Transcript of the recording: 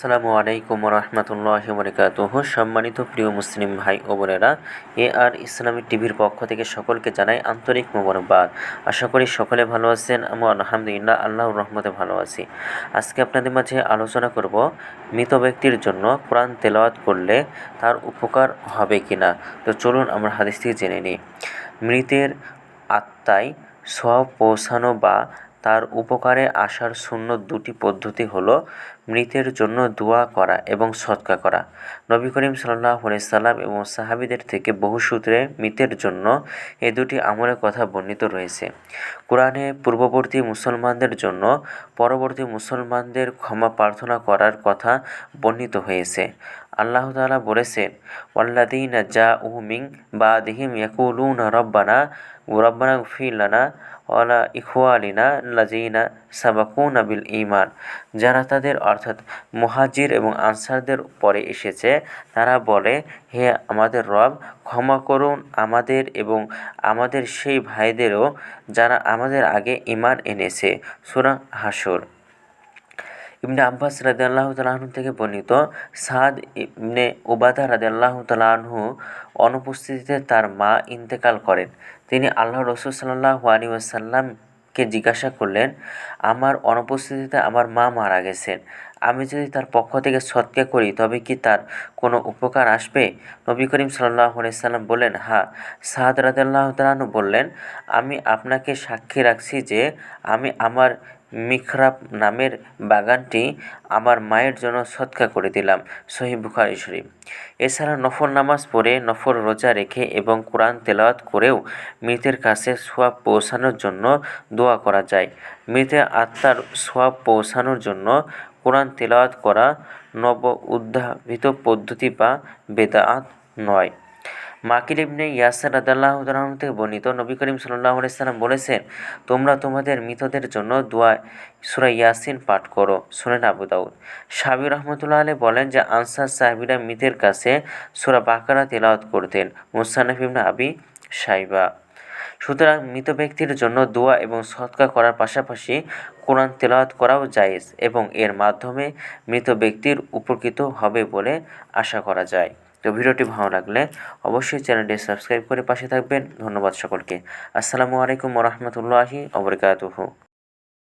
আসসালামু আলাইকুম রহমতুল্লাহ বরকাতুহ সম্মানিত প্রিয় মুসলিম ভাই ও বোনেরা, এ আর ইসলামী টিভির পক্ষ থেকে সকলকে জানাই আন্তরিক মোবারকবাদ। আশা করি সকলে ভালো আছেন আমি আলহামদুলিল্লাহ আল্লাহর রহমতে ভালো আছি। আজকে আপনাদের মাঝে আলোচনা করব মৃত ব্যক্তির জন্য কোরআন তেলাওয়াত করলে তার উপকার হবে কি না তো চলুন আমরা হাদিস থেকে জেনে নিই। মৃতের আত্মায় সব পৌঁছানো বা তার উপকারে আসার শূন্য দুটি পদ্ধতি হলো মৃতের জন্য দোয়া করা এবং সৎকা করা। নবী করিম সাল্লাহ সাল্লাম এবং সাহাবিদের থেকে বহু সূত্রে মৃতের জন্য এ দুটি আমলের কথা বর্ণিত রয়েছে। কোরআনে পূর্ববর্তী মুসলমানদের জন্য পরবর্তী মুসলমানদের ক্ষমা প্রার্থনা করার কথা বর্ণিত হয়েছে। আল্লাহ তালা বলেছেন ওয়াল্লাদিন যা উমিং বা দিহিম ইয়াকুলুন রব্বানা রব্বানা ফিলানা ওয়ালা ইখওয়ালিনা লাজিনা সাবাকুন আবিল ইমান যারা তাদের অর্থাৎ মুহাজির এবং আনসারদের পরে এসেছে, তারা বলে, হে আমাদের রব, ক্ষমা করুন আমাদের এবং আমাদের সেই ভাইদেরও যারা আমাদের আগে ইমান এনেছে। সুরা হাসর। ইবনে আব্বাস আল্লাহ তালাহন থেকে বর্ণিত সাদ ইবনে ওবাদা আল্লাহ তালাহু অনুপস্থিতিতে তার মা ইন্তেকাল করেন। তিনি আল্লাহ রসুল সাল্লাহ আলী ওয়াসাল্লামকে জিজ্ঞাসা করলেন, আমার অনুপস্থিতিতে আমার মা মারা গেছেন। আমি যদি তার পক্ষ থেকে সৎকা করি, তবে কি তার কোনো উপকার আসবে? নবী করিম সাল্লাহ সাল্লাম বললেন হ্যাঁ সাদ রাদাল্লাহ তালাহু বললেন, আমি আপনাকে সাক্ষী রাখছি যে আমি আমার মিখরাব নামের বাগানটি আমার মায়ের জন্য সৎকা করে দিলাম। সহি বুখারি শরীফ। এছাড়া নফর নামাজ পড়ে নফর রোজা রেখে এবং কোরআন তেলাওয়াত করেও মৃতের কাছে সোয়াব পৌঁছানোর জন্য দোয়া করা যায়। মৃতের আত্মার সোয়াব পৌঁছানোর জন্য কোরআন তেলাওয়াত করা নব উদ্ভাবিত পদ্ধতি বা বেদাত নয়। মাকিল ইবনে ইয়াসার রাদাল্লাহ তালাহন থেকে বর্ণিত নবী করিম সাল্লাহ সাল্লাম বলেছেন, তোমরা তোমাদের মৃতদের জন্য দোয়া সুরা ইয়াসিন পাঠ করো। শুনেন আবু দাউদ। সাবি রহমতুল্লাহ আলী বলেন যে, আনসার সাহেবিরা মৃতের কাছে সুরা বাকারা তেলাওয়াত করতেন। মুসানফ ইবনে আবি সাইবা সুতরাং মৃত ব্যক্তির জন্য দোয়া এবং সৎকার করার পাশাপাশি কোরআন তেলাওয়াত করাও জায়েজ এবং এর মাধ্যমে মৃত ব্যক্তির উপকৃত হবে বলে আশা করা যায়। তো ভিডিওটি ভালো লাগলে অবশ্যই চ্যানেলটি সাবস্ক্রাইব করে পাশে থাকবেন। ধন্যবাদ সকলকে। আসসালামু আলাইকুম রহমতুল্লাহি অবরকাতুহু